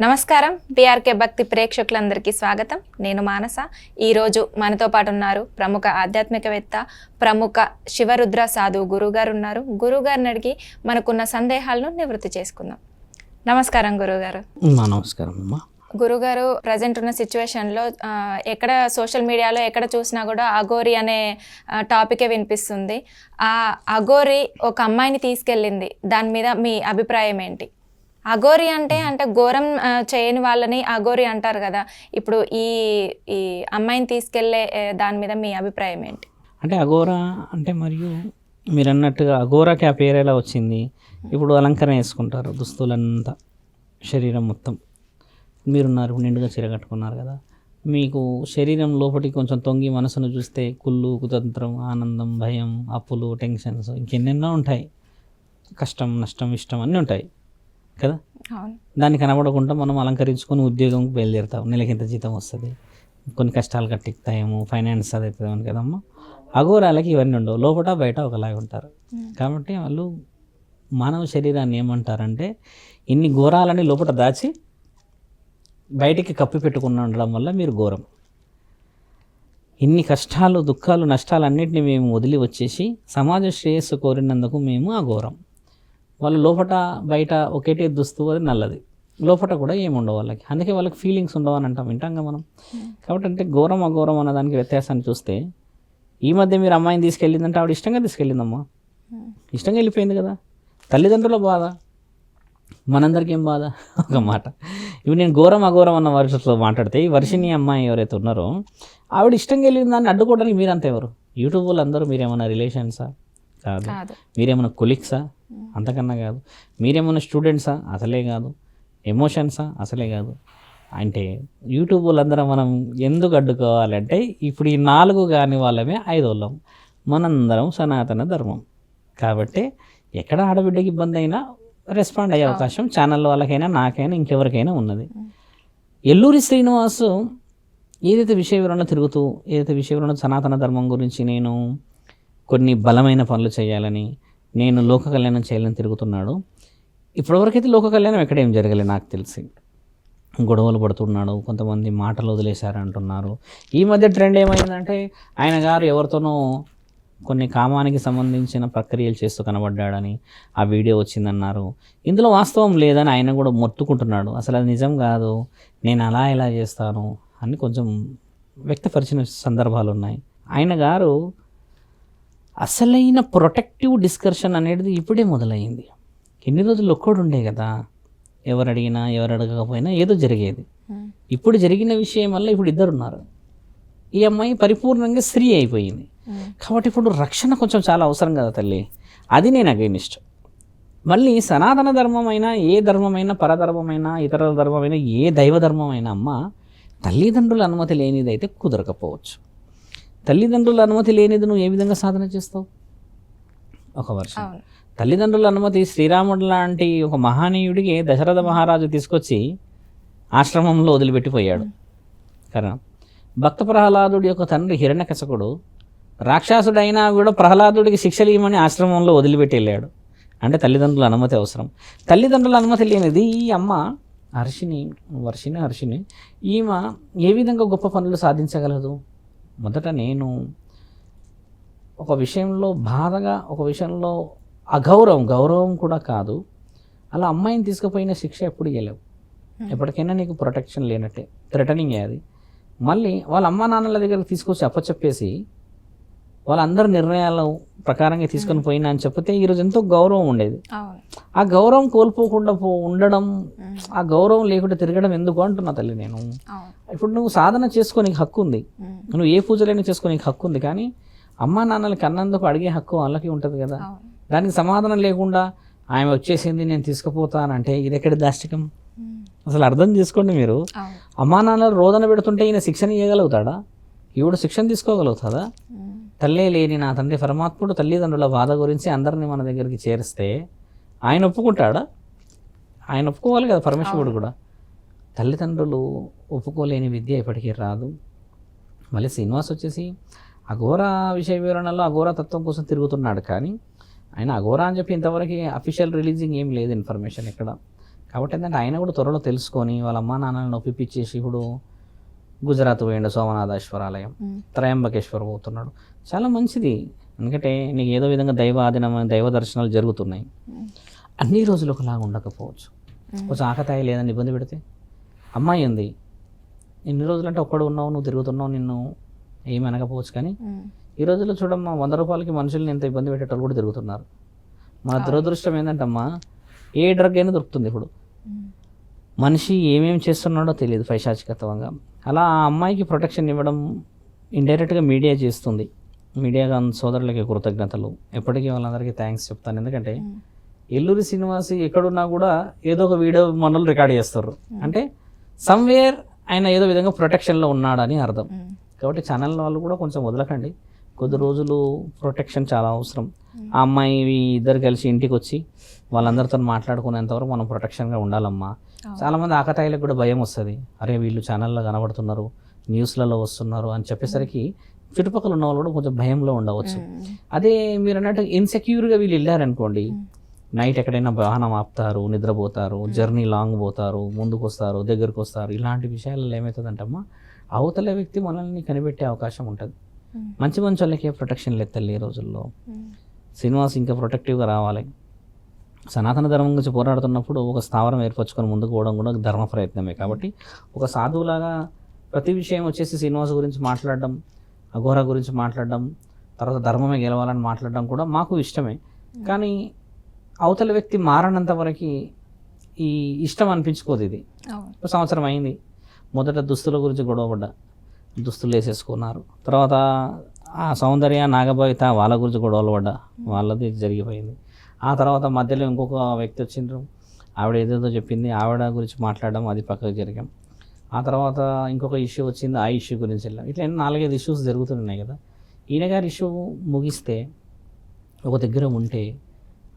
నమస్కారం. బీఆర్కే భక్తి ప్రేక్షకులందరికీ స్వాగతం. నేను మానస. ఈరోజు మనతో పాటు ఉన్నారు ప్రముఖ ఆధ్యాత్మికవేత్త ప్రముఖ శివరుద్ర సాధువు గురుగారు ఉన్నారు గురుగారిని అడిగి మనకున్న సందేహాలను నివృత్తి చేసుకుందాం. నమస్కారం గురుగారు. నమస్కారం అమ్మా. గురుగారు ప్రజెంట్ ఉన్న సిచ్యువేషన్లో ఎక్కడ సోషల్ మీడియాలో ఎక్కడ చూసినా కూడా అఘోరి అనే టాపికే వినిపిస్తుంది. ఆ అఘోరి ఒక అమ్మాయిని తీసుకెళ్ళింది. దాని మీద మీ అభిప్రాయం ఏంటి? అఘోరి అంటే అంటే ఘోరం చేయని వాళ్ళని అఘోరి అంటారు కదా. ఇప్పుడు ఈ ఈ అమ్మాయిని తీసుకెళ్ళే దాని మీద మీ అభిప్రాయం ఏంటి? అంటే అఘోరా అంటే మరియు మీరు అన్నట్టుగా అఘోరాకి ఆ పేరు ఎలా వచ్చింది? ఇప్పుడు అలంకరణ వేసుకుంటారు దుస్తులంతా శరీరం మొత్తం. మీరున్నారు ఇప్పుడు నిండుగా చీర కట్టుకున్నారు కదా. మీకు శరీరం లోపలికి కొంచెం తొంగి మనసును చూస్తే కుళ్ళు కుతంత్రం ఆనందం భయం అప్పులు టెన్షన్స్ ఇంకెన్నెన్నో ఉంటాయి. కష్టం నష్టం ఇష్టం అన్నీ ఉంటాయి. కదా? దాన్ని కనబడకుండా మనం అలంకరించుకొని ఉద్యోగంకి బయలుదేరుతాం. నెలకి ఎంత జీతం వస్తుంది? కొన్ని కష్టాలు కట్టిస్తాయేమో ఫైనాన్స్ అది అవుతుందని కదమ్మా. అఘోరాలకి ఇవన్నీ ఉండవు. లోపల బయట ఒకలాగా ఉంటారు. కాబట్టి వాళ్ళు మానవ శరీరాన్ని ఏమంటారంటే ఇన్ని ఘోరాలని లోపల దాచి బయటికి కప్పి పెట్టుకుని ఉండడం వల్ల మీరు ఘోరం. ఇన్ని కష్టాలు దుఃఖాలు నష్టాలు అన్నిటిని మేము వదిలి వచ్చేసి సమాజ శ్రేయస్సు కోరినందుకు మేము అఘోరం. వాళ్ళు లోపట బయట ఒకటే దుస్తు అది నల్లది. లోపట కూడా ఏముండవు వాళ్ళకి. అందుకే వాళ్ళకి ఫీలింగ్స్ ఉండవు అని అంటాం. వింటాంగా మనం. కాబట్టి అంటే ఘోరం అఘోరం అన్న దానికి వ్యత్యాసాన్ని చూస్తే ఈ మధ్య మీరు అమ్మాయిని తీసుకెళ్ళిందంటే ఆవిడ ఇష్టంగా తీసుకెళ్ళిందమ్మా. ఇష్టంగా వెళ్ళిపోయింది కదా. తల్లిదండ్రుల బాధ. మనందరికీ ఏం బాధ? ఒక మాట. ఇప్పుడు నేను ఘోరం అఘోరం అన్న వర్షతో మాట్లాడితే ఈ వర్షిని అమ్మాయి ఎవరైతే ఉన్నారో ఆవిడ ఇష్టంగా వెళ్ళిన దాన్ని అడ్డుకోవడానికి మీరంతా ఎవరు? యూట్యూబ్ వాళ్ళు అందరూ మీరేమన్నా రిలేషన్సా కాదు. కాదు. మీరేమన్నా కొలిక్సా అంతకన్నా కాదు. మీరేమన్నా స్టూడెంట్సా? అసలే కాదు. ఎమోషన్సా? అసలే కాదు. అంటే యూట్యూబ్ వాళ్ళందరం మనం ఎందుకు అడ్డుకోవాలంటే ఇప్పుడు ఈ నాలుగు కాని వాళ్ళమే ఐదు వాళ్ళం మనందరం సనాతన ధర్మం. కాబట్టి ఎక్కడ ఆడబిడ్డకి ఇబ్బంది అయినా రెస్పాండ్ అయ్యే అవకాశం ఛానల్ వాళ్ళకైనా నాకైనా ఇంకెవరికైనా ఉన్నది. ఎల్లూరి శ్రీనివాసు ఏదైతే విషయ వివరణ తిరుగుతూ ఏదైతే విషయ వివరణ సనాతన ధర్మం గురించి నేను కొన్ని బలమైన పనులు చేయాలని నేను లోక కళ్యాణం చేయాలని తిరుగుతున్నాడు. ఇప్పటివరకైతే లోక కళ్యాణం ఎక్కడేం జరగలేదు నాకు తెలిసి. గొడవలు పడుతున్నాడు కొంతమంది మాటలు వదిలేశారు అంటున్నారు. ఈ మధ్య ట్రెండ్ ఏమైందంటే ఆయన గారు ఎవరితోనో కొన్ని కామానికి సంబంధించిన ప్రక్రియలు చేస్తూ కనబడ్డాడని ఆ వీడియో వచ్చిందన్నారు. ఇందులో వాస్తవం లేదని ఆయన కూడా మొత్తుకుంటున్నాడు. అసలు అది నిజం కాదు నేను అలా ఎలా చేస్తాను అని కొంచెం వ్యక్తపరిచిన సందర్భాలు ఉన్నాయి ఆయన గారు అసలైన ప్రొటెక్టివ్ డిస్కషన్ అనేది ఇప్పుడే మొదలైంది ఎన్ని రోజులు ఒక్కడు ఉండే కదా ఎవరు అడిగినా ఎవరు అడగకపోయినా ఏదో జరిగేది. ఉమ్. ఇప్పుడు జరిగిన విషయం వల్ల ఇప్పుడు ఇద్దరు ఉన్నారు ఈ అమ్మాయి పరిపూర్ణంగా స్త్రీ అయిపోయింది. ఉమ్. కాబట్టి ఇప్పుడు రక్షణ కొంచెం చాలా అవసరం కదా తల్లి. అది నేను అగైనిస్ట్. మళ్ళీ సనాతన ధర్మమైనా ఏ ధర్మమైనా పరధర్మమైనా ఇతర ధర్మమైనా ఏ దైవ ధర్మమైనా అమ్మ తల్లిదండ్రుల అనుమతి లేనిది అయితే కుదరకపోవచ్చు. తల్లిదండ్రుల అనుమతి లేనిది నువ్వు ఏ విధంగా సాధన చేస్తావు? ఒక వర్షం. తల్లిదండ్రుల అనుమతి శ్రీరాముడు లాంటి ఒక మహనీయుడికి దశరథ మహారాజు తీసుకొచ్చి ఆశ్రమంలో వదిలిపెట్టిపోయాడు. కారణం. భక్త ప్రహ్లాదుడి యొక్క తండ్రి హిరణ్యకశకుడు రాక్షసుడైనా కూడా ప్రహ్లాదుడికి శిక్షలు ఇవ్వమని ఆశ్రమంలో వదిలిపెట్టి వెళ్ళాడు అంటే తల్లిదండ్రుల అనుమతి అవసరం. తల్లిదండ్రుల అనుమతి లేనిది ఈ అమ్మ హర్షిని వర్షిని హర్షిని ఈమె ఏ విధంగా గొప్ప పనులు సాధించగలదు? మొదట నేను ఒక విషయంలో బాధగా ఒక విషయంలో అగౌరవం గౌరవం కూడా కాదు. అలా అమ్మాయిని తీసుకుపోయిన శిక్ష ఎప్పుడు ఇవ్వలేవు ఎప్పటికైనా నీకు ప్రొటెక్షన్ లేనట్టే థ్రెటనింగ్ అది. మళ్ళీ వాళ్ళ అమ్మా నాన్నల దగ్గరికి తీసుకొచ్చి అప్పచెప్పేసి వాళ్ళందరి నిర్ణయాల ప్రకారంగా తీసుకొని పోయినా అని చెప్తే ఈరోజు ఎంతో గౌరవం ఉండేది. ఆ గౌరవం కోల్పోకుండా పో ఉండడం ఆ గౌరవం లేకుండా తిరగడం ఎందుకు అంటున్నా తల్లి నేను? ఇప్పుడు నువ్వు సాధన చేసుకోనికి హక్కు ఉంది. నువ్వు ఏ పూజలైనా చేసుకోనికి హక్కు ఉంది కానీ అమ్మా నాన్నలకి అన్నందుకు అడిగే హక్కు వాళ్ళకి ఉంటుంది కదా. దానికి సమాధానం లేకుండా ఆమె వచ్చేసింది నేను తీసుకుపోతానంటే ఇది ఎక్కడి దాష్టికం. అసలు అర్థం చేసుకోండి మీరు. అమ్మా నాన్నలు రోదన పెడుతుంటే ఈయన శిక్షణ ఇవ్వగలుగుతాడా ఈవిడ శిక్షణ తీసుకోగలుగుతుందా. తల్లే లేని నా తండ్రి పరమాత్ముడు తల్లిదండ్రుల బాధ గురించి అందరినీ మన దగ్గరికి చేరిస్తే ఆయన ఒప్పుకుంటాడా? ఆయన ఒప్పుకోవాలి కదా పరమేశ్వరుడు కూడా. తల్లిదండ్రులు ఒప్పుకోలేని విద్య ఎప్పటికీ రాదు. మళ్ళీ శ్రీనివాస్ వచ్చేసి అఘోర విషయ వివరణలో అఘోర తత్వం కోసం తిరుగుతున్నాడు కానీ ఆయన అఘోర అని చెప్పి ఇంతవరకు అఫీషియల్ రిలీజింగ్ ఏం లేదు ఇన్ఫర్మేషన్ ఇక్కడ కాబట్టి ఏంటంటే ఆయన కూడా త్వరలో తెలుసుకొని వాళ్ళ అమ్మా నాన్నలను ఒప్పిపించేసి ఇప్పుడు గుజరాత్ పోయిండు సోమనాథేశ్వరాలయం. త్రయంబకేశ్వర్ పోతున్నాడు. చాలా మంచిది. ఎందుకంటే నీకు ఏదో విధంగా దైవ ఆధీనమైన దైవ దర్శనాలు జరుగుతున్నాయి. అన్ని రోజులు ఒకలాగా ఉండకపోవచ్చు. కొంచెం ఆకతాయి లేదని ఇబ్బంది పెడితే అమ్మాయి ఉంది ఎన్ని రోజులు అంటే ఒక్కడు ఉన్నావు నువ్వు తిరుగుతున్నావు నిన్ను ఏమి అనకపోవచ్చు కానీ ఈ రోజుల్లో చూడమ్మా వంద రూపాయలకి మనుషుల్ని ఎంత ఇబ్బంది పెట్టేటోళ్ళు కూడా తిరుగుతున్నారు. మన దురదృష్టం ఏంటంటమ్మా ఏ డ్రగ్ అయినా దొరుకుతుంది ఇప్పుడు. మనిషి ఏమేమి చేస్తున్నాడో తెలియదు పైశాచికత్వంగా. అలా ఆ అమ్మాయికి ప్రొటెక్షన్ ఇవ్వడం ఇండైరెక్ట్గా మీడియా చేస్తుంది. మీడియా సోదరులకి కృతజ్ఞతలు. ఎప్పటికీ వాళ్ళందరికీ థ్యాంక్స్ చెప్తాను. ఎందుకంటే ఎల్లూరి శ్రీనివాస్ ఎక్కడున్నా కూడా ఏదో ఒక వీడియో మనలు రికార్డ్ చేస్తారు. అంటే సమ్వేర్ ఆయన ఏదో విధంగా ప్రొటెక్షన్లో ఉన్నాడని అర్థం. కాబట్టి ఛానల్ వాళ్ళు కూడా కొంచెం వదలకండి. కొద్ది రోజులు ప్రొటెక్షన్ చాలా అవసరం. ఆ అమ్మాయి ఇద్దరు కలిసి ఇంటికి వచ్చి వాళ్ళందరితో మాట్లాడుకునేంత వరకు మనం ప్రొటెక్షన్గా ఉండాలమ్మా. చాలామంది ఆకతాయిలకు కూడా భయం వస్తుంది. అరే వీళ్ళు ఛానల్లో కనబడుతున్నారు న్యూస్లలో వస్తున్నారు అని చెప్పేసరికి చుట్టుపక్కల ఉన్న వాళ్ళు కూడా కొంచెం భయంలో ఉండవచ్చు. అదే మీరు అన్నట్టు ఇన్సెక్యూర్గా వీళ్ళు వెళ్ళారనుకోండి నైట్ ఎక్కడైనా వాహనం ఆపుతారు నిద్రపోతారు జర్నీ లాంగ్ పోతారు ముందుకు వస్తారు దగ్గరకు వస్తారు ఇలాంటి విషయాలలో ఏమవుతుందంటమ్మా అవతల వ్యక్తి మనల్ని కనిపెట్టే అవకాశం ఉంటుంది. మంచి మంచి వాళ్ళకే ప్రొటెక్షన్ లేదు ఈ రోజుల్లో. శ్రీనివాస్ ఇంకా ప్రొటెక్టివ్గా రావాలి. సనాతన ధర్మం గురించి పోరాడుతున్నప్పుడు ఒక స్థావరం ఏర్పరచుకొని ముందుకు పోవడం కూడా ఒక ధర్మ ప్రయత్నమే. కాబట్టి ఒక సాధువులాగా ప్రతి విషయం వచ్చేసి శ్రీనివాస్ గురించి మాట్లాడడం అఘోర గురించి మాట్లాడడం తర్వాత ధర్మమే గెలవాలని మాట్లాడడం కూడా మాకు ఇష్టమే. కానీ అవతల వ్యక్తి మారనంత వరకు ఈ ఇష్టం అనిపించుకోదు ఇది. సంవత్సరం అయింది. మొదట దుస్తుల గురించి గొడవపడ్డా దుస్తులు వేసేసుకున్నారు. తర్వాత ఆ సౌందర్య నాగభవిత వాళ్ళ గురించి గొడవలు పడ్డా. వాళ్ళది జరిగిపోయింది. ఆ తర్వాత మధ్యలో ఇంకొక వ్యక్తి వచ్చిండ్రు. ఆవిడ ఏదేదో చెప్పింది. ఆవిడ గురించి మాట్లాడడం అది పక్కకు జరిగాం. ఆ తర్వాత ఇంకొక ఇష్యూ వచ్చింది ఆ ఇష్యూ గురించి వెళ్ళాం. ఇట్లా నాలుగైదు ఇష్యూస్ జరుగుతున్నాయి కదా. ఈయన గారి ఇష్యూ ముగిస్తే ఒక దగ్గర ఉంటే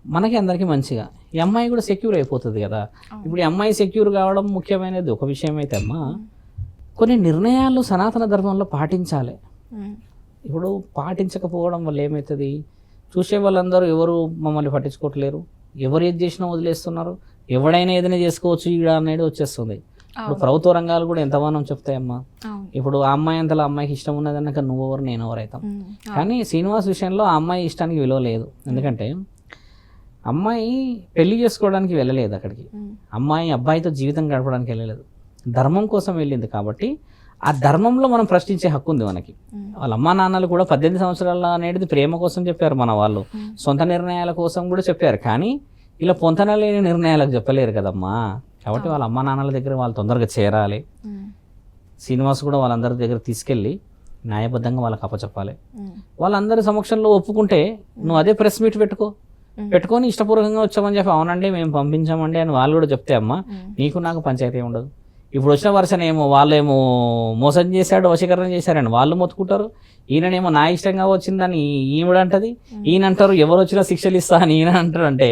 మనకి అందరికీ మంచిగా. ఈ అమ్మాయి కూడా సెక్యూర్ అయిపోతుంది కదా. ఇప్పుడు ఈ అమ్మాయి సెక్యూర్ కావడం ముఖ్యమైనది ఒక విషయం అయితే అమ్మా కొన్ని నిర్ణయాలు సనాతన ధర్మంలో పాటించాలి. ఇప్పుడు పాటించకపోవడం వల్ల ఏమవుతుంది చూసే వాళ్ళందరూ ఎవరు మమ్మల్ని పట్టించుకోవట్లేరు? ఎవరు ఏది చేసినా వదిలేస్తున్నారు? ఎవడైనా ఏదైనా చేసుకోవచ్చు ఈడ అనేది వచ్చేస్తుంది. ఇప్పుడు ప్రభుత్వ రంగాలు కూడా ఎంతమానం చెప్తాయమ్మా. అవును. ఇప్పుడు ఆ అమ్మాయి అంతలో అమ్మాయికి ఇష్టం ఉన్నదన్నాక నువ్వెవరు నేను ఎవరు అవుతాం. ఉమ్, కానీ శ్రీనివాస్ విషయంలో ఆ అమ్మాయి ఇష్టానికి విలువ లేదు. ఎందుకంటే అమ్మాయి పెళ్ళి చేసుకోవడానికి వెళ్ళలేదు అక్కడికి. అమ్మాయి అబ్బాయితో జీవితం గడపడానికి వెళ్ళలేదు. ధర్మం కోసం వెళ్ళింది కాబట్టి ఆ ధర్మంలో మనం ప్రశ్నించే హక్కు ఉంది మనకి. వాళ్ళ అమ్మా నాన్నలు కూడా పద్దెనిమిది సంవత్సరాల అనేది ప్రేమ కోసం చెప్పారు మన వాళ్ళు. సొంత నిర్ణయాల కోసం కూడా చెప్పారు. కానీ ఇలా పొంతన లేని నిర్ణయాలకు చెప్పలేరు కదమ్మా. కాబట్టి వాళ్ళ అమ్మా నాన్నల దగ్గర వాళ్ళు తొందరగా చేరాలి. శ్రీనివాస్ కూడా వాళ్ళందరి దగ్గర తీసుకెళ్ళి న్యాయబద్ధంగా వాళ్ళకి అప్పచెప్పాలి. వాళ్ళందరి సమక్షంలో ఒప్పుకుంటే నువ్వు అదే ప్రెస్ మీట్ పెట్టుకో. పెట్టుకొని ఇష్టపూర్వకంగా వచ్చామని చెప్పి అవునండి మేము పంపించామండి అని వాళ్ళు కూడా చెప్తే అమ్మా నీకు నాకు పంచాయతీ ఉండదు. ఇప్పుడు వచ్చిన వర్షన్ ఏమో వాళ్ళేమో మోసం చేశాడు వశీకరణ చేశారని వాళ్ళు మొత్తుకుంటారు. ఈయననేమో నా ఇష్టంగా వచ్చిందని ఈవిడంటది ఈయన అంటారు ఎవరు వచ్చినా శిక్షలు ఇస్తా అని ఈయన అంటారు అంటే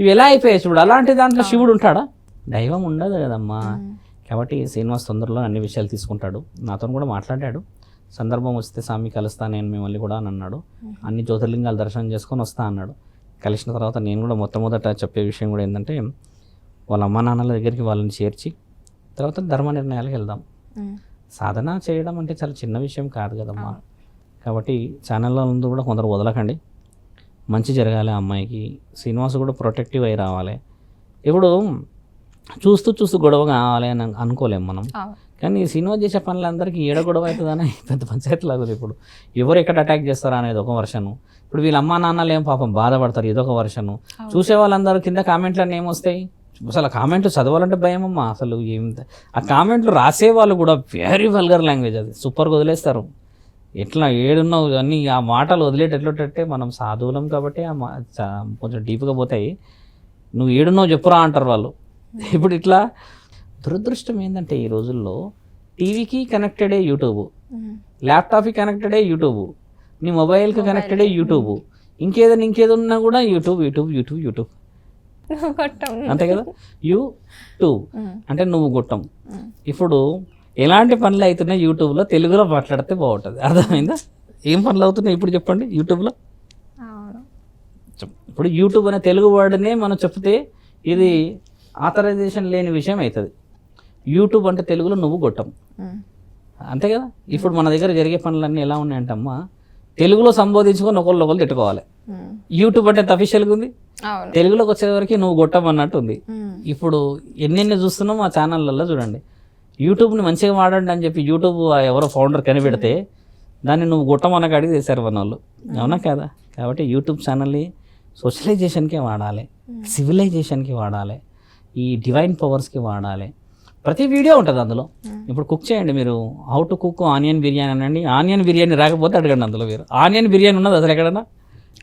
ఇవి ఎలా అయిపోయాయి చూడు అలాంటి దాంట్లో శివుడు ఉంటాడా? దైవం ఉండదు కదమ్మా. కాబట్టి శ్రీనివాస్ తొందరలో అన్ని విషయాలు తీసుకుంటాడు. నాతో కూడా మాట్లాడాడు. సందర్భం వస్తే స్వామి కలుస్తా నేను మిమ్మల్ని కూడా అని అన్నాడు. అన్ని జ్యోతిర్లింగాలు దర్శనం చేసుకొని వస్తా అన్నాడు. కలిసిన తర్వాత నేను కూడా మొట్టమొదట చెప్పే విషయం కూడా ఏంటంటే వాళ్ళ అమ్మ నాన్నల దగ్గరికి వాళ్ళని చేర్చి తర్వాత ధర్మ నిర్ణయాలకు వెళ్దాం. సాధన చేయడం అంటే చాలా చిన్న విషయం కాదు కదమ్మా. కాబట్టి ఛానల్లో కూడా కొందరు వదలకండి. మంచి జరగాలి ఆ అమ్మాయికి. శ్రీనివాస్ కూడా ప్రొటెక్టివ్ అయి రావాలి. ఇప్పుడు చూస్తూ చూస్తూ గొడవ కావాలి అని అనుకోలేం మనం. కానీ ఈ సినిమా చేసే పనులందరికీ ఏడ గొడవ అవుతుందని పెద్ద పంచాయతీ లాగుతుంది ఇప్పుడు. ఎవరు ఎక్కడ అటాక్ చేస్తారా అనేది ఒక వర్షను ఇప్పుడు వీళ్ళ అమ్మా నాన్నలు ఏం పాపం బాధపడతారు ఇదొక వర్షను చూసే వాళ్ళందరూ కింద కామెంట్లన్నీ ఏమొస్తాయి? అసలు ఆ కామెంట్లు చదవాలంటే భయం అమ్మా అసలు ఏం ఆ కామెంట్లు రాసే వాళ్ళు కూడా వెరీ వల్గర్ లాంగ్వేజ్ అది. సూపర్గా వదిలేస్తారు. ఎట్లా ఏడున్నావు అన్ని ఆ మాటలు వదిలేటట్లుంటే మనం సాధువులం కాబట్టి ఆ కొంచెం డీప్గా పోతాయి. నువ్వు ఏడున్నావు చెప్పురా అంటారు వాళ్ళు. ఇప్పుడు ఇట్లా దురదృష్టం ఏంటంటే ఈ రోజుల్లో టీవీకి కనెక్టెడే యూట్యూబ్ ల్యాప్టాప్కి కనెక్టెడే యూట్యూబ్ నీ మొబైల్కి కనెక్టెడే యూట్యూబ్ ఇంకేదైనా ఇంకేదన్నా కూడా యూట్యూబ్ యూట్యూబ్ యూట్యూబ్ యూట్యూబ్. అంతే కదా? యూట్యూబ్. అంటే నువ్వు గుట్టం ఇప్పుడు ఎలాంటి పనులు అవుతున్నాయి యూట్యూబ్లో తెలుగులో మాట్లాడితే బాగుంటుంది. అర్థమైందా? ఏం పనులు అవుతున్నాయి ఇప్పుడు చెప్పండి యూట్యూబ్లో? ఇప్పుడు యూట్యూబ్ అనే తెలుగు వర్డ్నే మనం చెప్తే ఇది ఆథరైజేషన్ లేని విషయం అవుతుంది. యూట్యూబ్ అంటే తెలుగులో నువ్వు ఉమ్, అంతే కదా? ఇప్పుడు మన దగ్గర జరిగే పనులన్నీ ఎలా ఉన్నాయంటమ్మా? తెలుగులో సంబోధించుకొని ఒకళ్ళు ఒకళ్ళు తిట్టుకోవాలి. యూట్యూబ్ అంటే అఫీషియల్గా ఉంది? తెలుగులోకి వచ్చేవరకు నువ్వు కొట్టమన్నట్టు ఉంది. ఇప్పుడు ఎన్నెన్ని చూస్తున్నాం మా ఛానళ్ళల్లో చూడండి. యూట్యూబ్ని మంచిగా వాడండి అని చెప్పి యూట్యూబ్ ఎవరో ఫౌండర్ కనిపెడితే దాన్ని నువ్వు గుట్టమనక అడిగి చేశారు మన వాళ్ళు. అవునా కదా? కాబట్టి యూట్యూబ్ ఛానల్ని సోషలైజేషన్కే వాడాలి. సివిలైజేషన్కి వాడాలి. ఈ డివైన్ పవర్స్కి వాడాలి. ప్రతి వీడియో ఉంటుంది అందులో. ఇప్పుడు కుక్ చేయండి మీరు. How to cook onion biryani అనండి. ఆనియన్ బిర్యానీ రాకపోతే అడగండి అందులో మీరు. ఆనియన్ బిర్యానీ ఉన్నది అసలు ఎక్కడన్నా?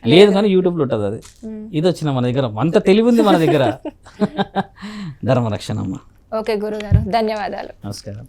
లేదు. కానీ యూట్యూబ్లో ఉంటుంది అది. ఇది వచ్చిన మన దగ్గర. అంత తెలివి ఉంది మన దగ్గర. ధర్మరక్షణ అమ్మ ఓకే గురుగారు. ధన్యవాదాలు. నమస్కారం.